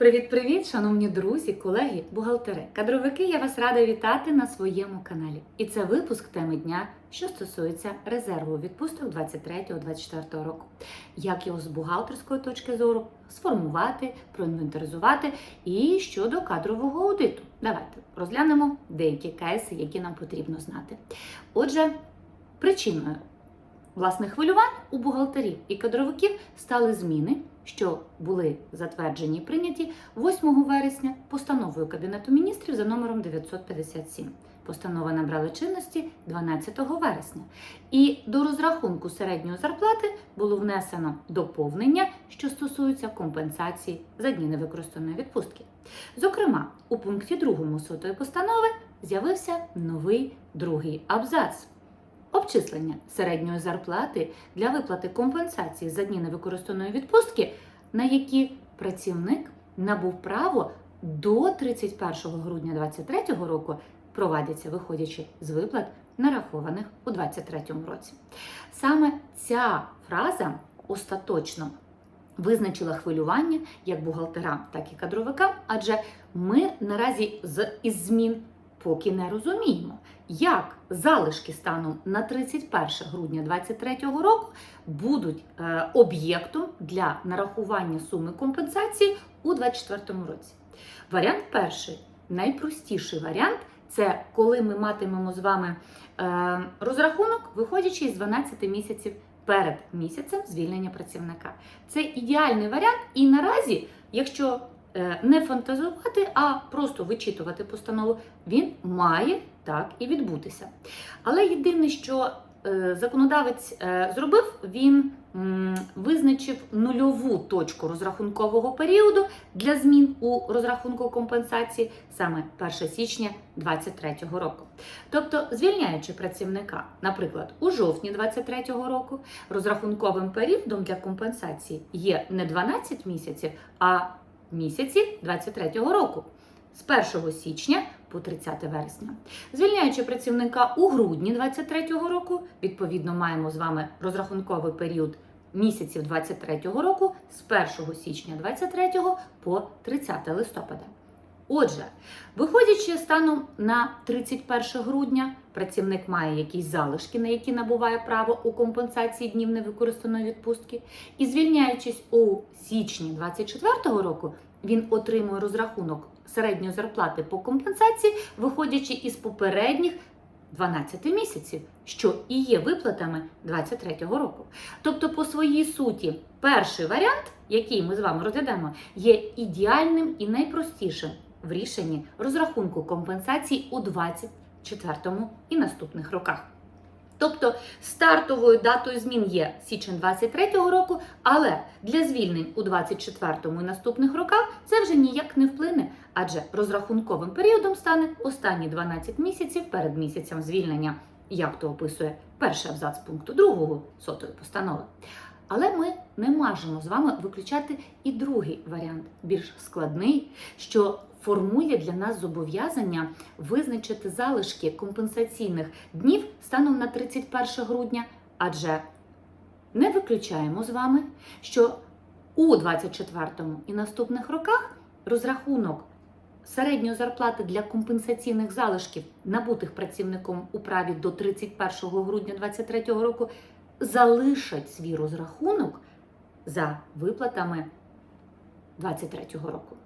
Привіт-привіт, шановні друзі, колеги, бухгалтери, кадровики. Я вас рада вітати на своєму каналі. І це випуск теми дня, що стосується резерву відпусток 23-24 року. Як його з бухгалтерської точки зору сформувати, проінвентаризувати і щодо кадрового аудиту. Давайте розглянемо деякі кейси, які нам потрібно знати. Отже, причиною власне хвилювань у бухгалтерів і кадровиків стали зміни, що були затверджені і прийняті 8 вересня постановою Кабінету міністрів за номером 957. Постанова набрала чинності 12 вересня. І до розрахунку середньої зарплати було внесено доповнення, що стосується компенсації за дні невикористаної відпустки. Зокрема, у пункті 2 сотої постанови з'явився новий другий абзац. Обчислення середньої зарплати для виплати компенсації за дні невикористаної відпустки, на які працівник набув право до 31 грудня 2023 року, провадяться виходячи з виплат, нарахованих у 2023 році. Саме ця фраза остаточно визначила хвилювання як бухгалтерам, так і кадровикам, адже ми наразі з із змін поки не розуміємо, як залишки станом на 31 грудня 2023 року будуть е, об'єктом для нарахування суми компенсації у 2024 році. Варіант перший, найпростіший варіант це коли ми матимемо з вами е, розрахунок, виходячи із 12 місяців перед місяцем звільнення працівника. Це ідеальний варіант, і наразі, якщо не фантазувати, а просто вичитувати постанову, він має так і відбутися. Але єдине, що е, законодавець е, зробив, він визначив нульову точку розрахункового періоду для змін у розрахунку компенсації саме 1 січня 2023 року. Тобто, звільняючи працівника, наприклад, у жовтні 2023 року, розрахунковим періодом для компенсації є не 12 місяців, а місяці 2023 року. З 1 січня по 30 вересня. Звільняючи працівника у грудні 2023 року, відповідно маємо з вами розрахунковий період місяців 2023 року з 1 січня 2023 по 30 листопада. Отже, виходячи станом на 31 грудня, працівник має якісь залишки, на які набуває право у компенсації днів невикористаної відпустки, і звільняючись у січні 2024 року, він отримує розрахунок середньої зарплати по компенсації, виходячи із попередніх 12 місяців, що і є виплатами 2023 року. Тобто, по своїй суті, перший варіант, який ми з вами розглядаємо, є ідеальним і найпростішим в рішенні розрахунку компенсацій у 2024 і наступних роках. Тобто стартовою датою змін є січень 23 року, але для звільнень у 24 і наступних роках це вже ніяк не вплине, адже розрахунковим періодом стане останні 12 місяців перед місяцем звільнення, як то описує перший абзац пункту 2 сотої постанови. Але ми не можемо з вами виключати і другий варіант, більш складний, що формує для нас зобов'язання визначити залишки компенсаційних днів станом на 31 грудня, адже не виключаємо з вами, що у 24 і наступних роках розрахунок середньої зарплати для компенсаційних залишків, набутих працівником у праві до 31 грудня 2023 року, залишать свій розрахунок за виплатами 2023 року.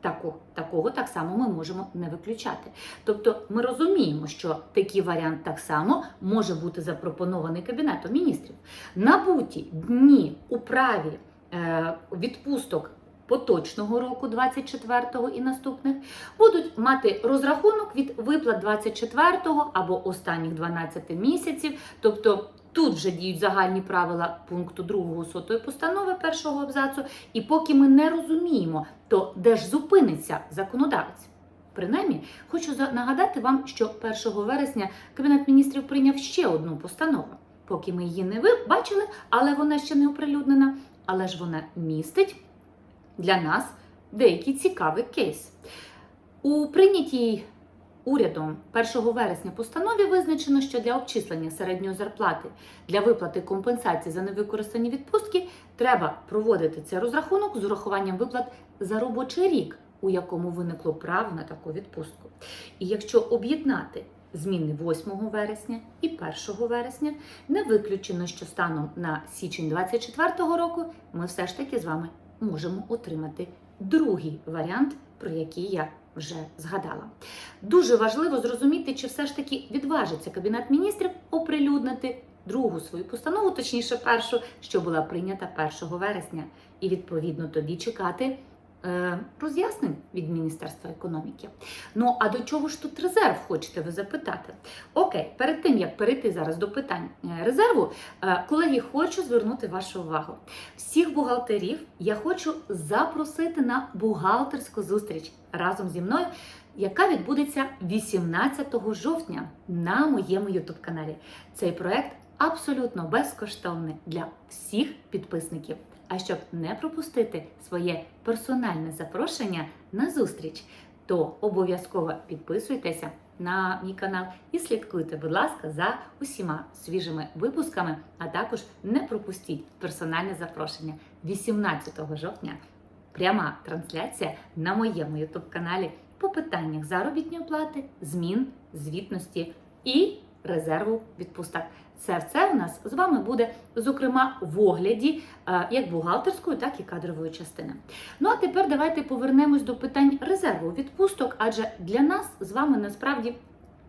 Таку, такого так само ми можемо не виключати. Тобто ми розуміємо, що такий варіант так само може бути запропонований Кабінетом міністрів. Набуті дні у праві е, відпусток поточного року, 24-го і наступних, будуть мати розрахунок від виплат 24-го або останніх 12 місяців. Тобто Тут вже діють загальні правила пункту 2 сотої постанови першого абзацу, і поки ми не розуміємо, то де ж зупиниться законодавець? Принаймні, хочу нагадати вам, що 1 вересня Кабінет міністрів прийняв ще одну постанову. Поки ми її не бачили, але вона ще не оприлюднена. Але ж вона містить для нас деякий цікавий кейс. У прийнятій урядом 1 вересня постанові визначено, що для обчислення середньої зарплати для виплати компенсації за невикористані відпустки треба проводити цей розрахунок з урахуванням виплат за робочий рік, у якому виникло право на таку відпустку. І якщо об'єднати зміни 8 вересня і 1 вересня, не виключено, що станом на січень 2024 року ми все ж таки з вами можемо отримати другий варіант, про який я вже згадала. Дуже важливо зрозуміти, чи все ж таки відважиться Кабінет міністрів оприлюднити другу свою постанову, точніше, першу, що була прийнята 1 вересня, і відповідно тоді чекати. Е, Роз'яснень від Міністерства економіки. Ну а до чого ж тут резерв, хочете ви запитати? Окей, перед тим як перейти зараз до питань е, резерву, е, колеги, хочу звернути вашу увагу. Всіх бухгалтерів я хочу запросити на бухгалтерську зустріч разом зі мною, яка відбудеться 18 жовтня на моєму youtube каналі. Цей проект абсолютно безкоштовний для всіх підписників. А щоб не пропустити своє персональне запрошення на зустріч, то обов'язково підписуйтеся на мій канал і слідкуйте, будь ласка, за усіма свіжими випусками, а також не пропустіть персональне запрошення 18 жовтня. Пряма трансляція на моєму youtube каналі по питаннях заробітної плати, змін, звітності і резерву відпусток. Це у нас з вами буде, зокрема, в огляді е, як бухгалтерської, так і кадрової частини. Ну а тепер давайте повернемось до питань резерву відпусток, адже для нас з вами насправді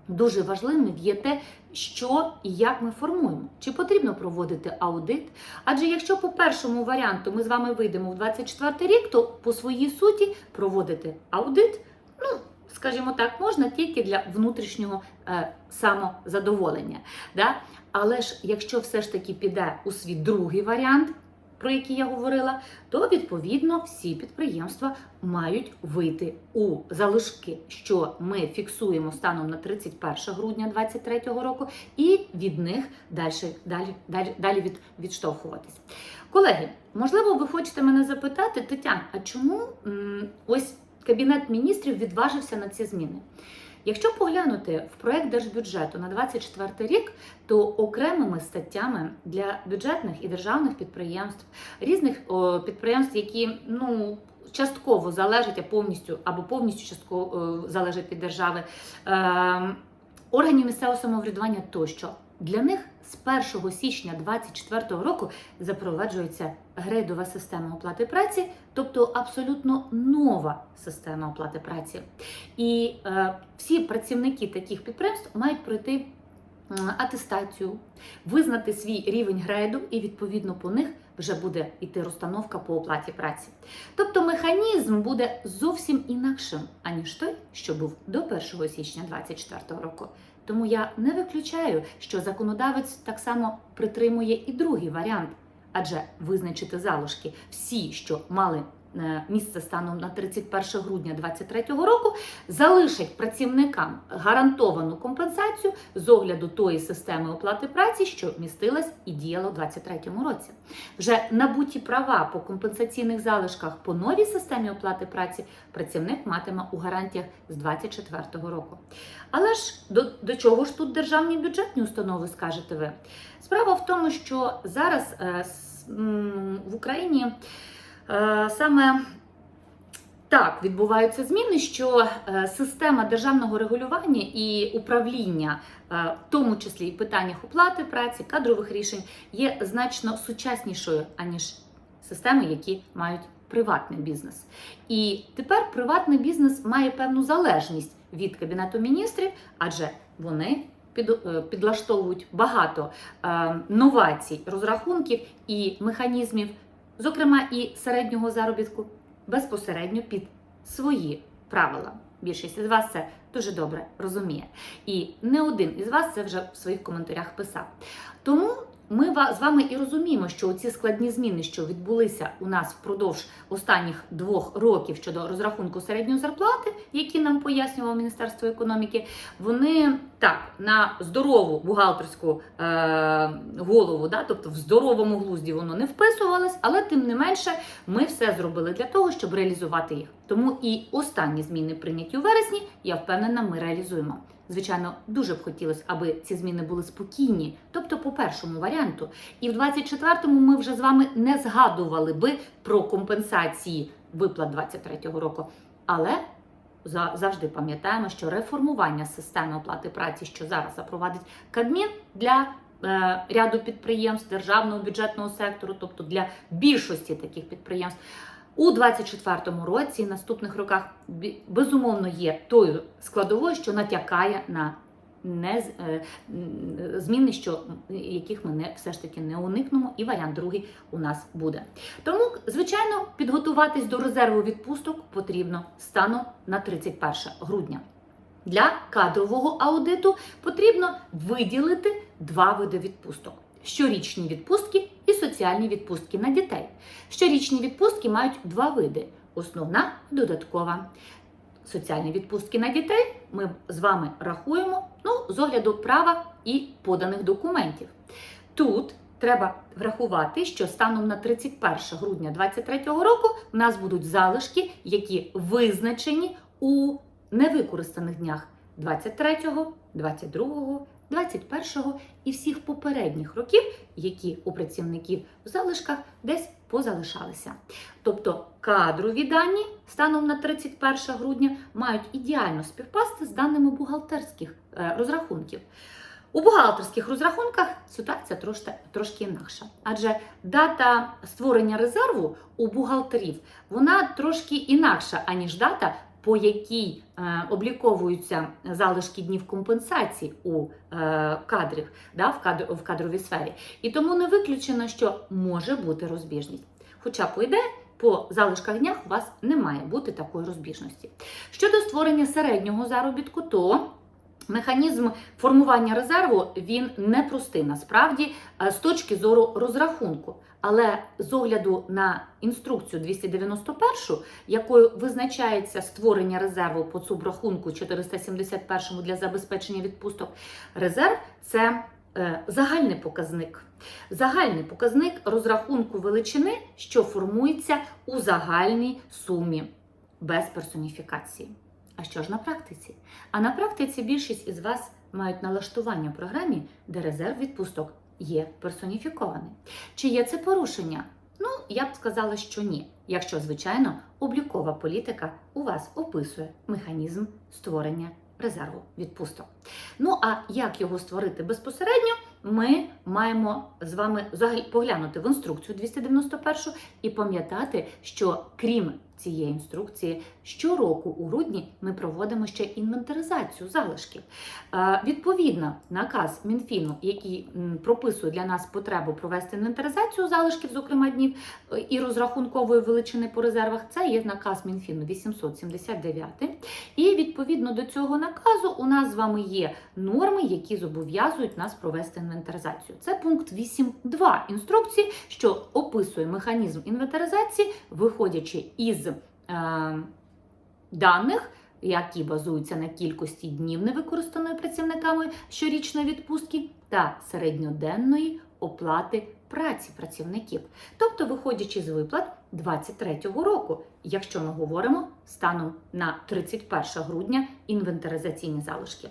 дуже важливим є те, що і як ми формуємо. Чи потрібно проводити аудит? Адже якщо по першому варіанту ми з вами вийдемо в 24 рік, то по своїй суті проводити аудит, ну скажімо так, можна тільки для внутрішнього е, самозадоволення. Да? Але ж якщо все ж таки піде у свій другий варіант, про який я говорила, то відповідно всі підприємства мають вийти у залишки, що ми фіксуємо станом на 31 грудня 2023 року, і від них далі, далі, далі, далі від, відштовхуватись. Колеги, можливо, ви хочете мене запитати, Тетяна, а чому ось Кабінет міністрів відважився на ці зміни? Якщо поглянути в проект держбюджету на 24 рік, то окремими статтями для бюджетних і державних підприємств, різних о, підприємств, які ну частково залежать, а повністю або повністю частково о, залежать від держави, е, органів місцевого самоврядування тощо. Для них з 1 січня 2024 року запроваджується грейдова система оплати праці, тобто абсолютно нова система оплати праці. І е, всі працівники таких підприємств мають пройти е, атестацію, визнати свій рівень грейду, і відповідно по них вже буде йти розстановка по оплаті праці. Тобто механізм буде зовсім інакшим, аніж той, що був до 1 січня 2024 року. Тому я не виключаю, що законодавець так само притримує і другий варіант, адже визначити залишки всі, що мали місце станом на 31 грудня 2023 року, залишать працівникам гарантовану компенсацію з огляду тої системи оплати праці, що містилась і діяла у 2023 році. Вже набуті права по компенсаційних залишках по новій системі оплати праці працівник матиме у гарантіях з 2024 року. Але ж до, до чого ж тут державні бюджетні установи, скажете ви? Справа в тому, що зараз е, с- м, в Україні е, саме так відбуваються зміни, що е, система державного регулювання і управління, е, в тому числі і питаннях оплати праці, кадрових рішень, є значно сучаснішою аніж системи, які мають приватний бізнес. І тепер приватний бізнес має певну залежність від кабінету міністрів, адже вони під, е, підлаштовують багато е, новацій, розрахунків і механізмів, зокрема і середнього заробітку, безпосередньо під свої правила. Більшість із вас це дуже добре розуміє. І не один із вас це вже в своїх коментарях писав. Тому ми з вами і розуміємо, що ці складні зміни, що відбулися у нас впродовж останніх двох років щодо розрахунку середньої зарплати, які нам пояснювало Міністерство економіки, вони так на здорову бухгалтерську е, голову, да, тобто в здоровому глузді воно не вписувалось, але тим не менше ми все зробили для того, щоб реалізувати їх. Тому і останні зміни прийняті у вересні, я впевнена, ми реалізуємо. Звичайно, дуже б хотілося, аби ці зміни були спокійні, тобто по першому варіанту. І в 24-му ми вже з вами не згадували би про компенсації виплат 23-го року. Але за- завжди пам'ятаємо, що реформування системи оплати праці, що зараз запровадить Кабмін для е, ряду підприємств державного бюджетного сектору, тобто для більшості таких підприємств. У 24-му році наступних роках безумовно є тою складовою, що натякає на не е, зміни, що яких ми не все ж таки не уникнемо, і варіант другий у нас буде. Тому, звичайно, підготуватись до резерву відпусток потрібно станом на 31 грудня. Для кадрового аудиту потрібно виділити два види відпусток: щорічні відпустки і соціальні відпустки на дітей. Щорічні відпустки мають два види: основна додаткова. Соціальні відпустки на дітей ми з вами рахуємо ну, з огляду права і поданих документів. Тут треба врахувати, що станом на 31 грудня 2023 року в нас будуть залишки, які визначені у невикористаних днях 23, 22, 21 і всіх попередніх років, які у працівників в залишках десь позалишалися. Тобто кадрові дані станом на 31 грудня мають ідеально співпасти з даними бухгалтерських е, розрахунків. У бухгалтерських розрахунках ситуація трошки, трошки інакша, адже дата створення резерву у бухгалтерів вона трошки інакша, аніж дата, по якій е, обліковуються залишки днів компенсації у е, кадрів, да, в, кадр, в кадровій сфері. І тому не виключено, що може бути розбіжність. Хоча, по ідеї, по залишках днях у вас не має бути такої розбіжності. Щодо створення середнього заробітку, то Механізм формування резерву він непростий насправді е, з точки зору розрахунку. Але з огляду на інструкцію 291, якою визначається створення резерву по субрахунку 471 для забезпечення відпусток, резерв це е, загальний показник. Загальний показник розрахунку величини, що формується у загальній сумі без персоніфікації. А що ж на практиці? А на практиці більшість із вас мають налаштування в програмі, де резерв відпусток є персоніфікований. Чи є це порушення? Ну, я б сказала, що ні. Якщо, звичайно, облікова політика у вас описує механізм створення резерву відпусток. Ну а як його створити безпосередньо, ми маємо з вами поглянути в інструкцію 291 і пам'ятати, що крім цієї інструкції, щороку у грудні ми проводимо ще інвентаризацію залишків. Е, Відповідно, наказ Мінфіну, який прописує для нас потребу провести інвентаризацію залишків, зокрема днів е, і розрахункової величини по резервах, це є наказ Мінфіну 879. І відповідно до цього наказу у нас з вами є норми, які зобов'язують нас провести інвентаризацію. Це пункт 8.2 інструкції, що описує механізм інвентаризації, виходячи із даних. Які базуються на кількості днів невикористаної працівниками щорічної відпустки та середньоденної оплати праці працівників, тобто виходячи з виплат 2023 року, якщо ми говоримо станом на 31 грудня інвентаризаційні залишки.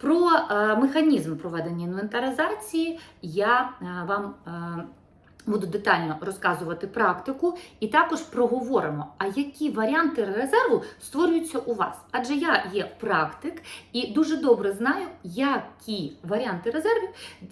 Про е, механізм проведення інвентаризації я е, вам е, буду детально розказувати практику і також проговоримо, а які варіанти резерву створюються у вас. Адже я є практик і дуже добре знаю, які варіанти резервів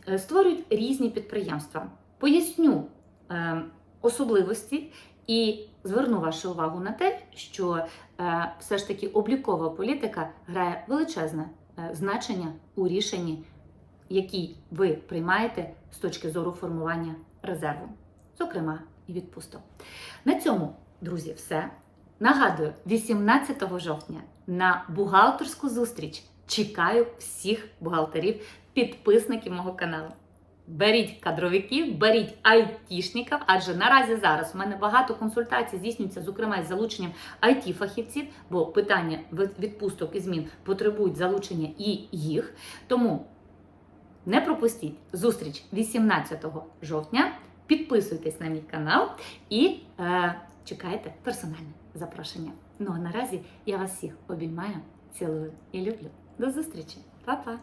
е, створюють різні підприємства. Поясню е, особливості і зверну вашу увагу на те, що е, все ж таки облікова політика грає величезне е, значення у рішенні, які ви приймаєте з точки зору формування резерву, зокрема і відпусток. На цьому, друзі, все. Нагадую, 18 жовтня на бухгалтерську зустріч чекаю всіх бухгалтерів, підписників мого каналу. Беріть кадровиків, беріть айтішників, адже наразі зараз у мене багато консультацій здійснюється, зокрема із залученням IT-фахівців, бо питання від- відпусток і змін потребують залучення і їх. Тому не пропустіть зустріч 18 жовтня. Підписуйтесь на мій канал і е, чекайте персональне запрошення. Ну а наразі я вас всіх обіймаю, цілую і люблю. До зустрічі, Па-па!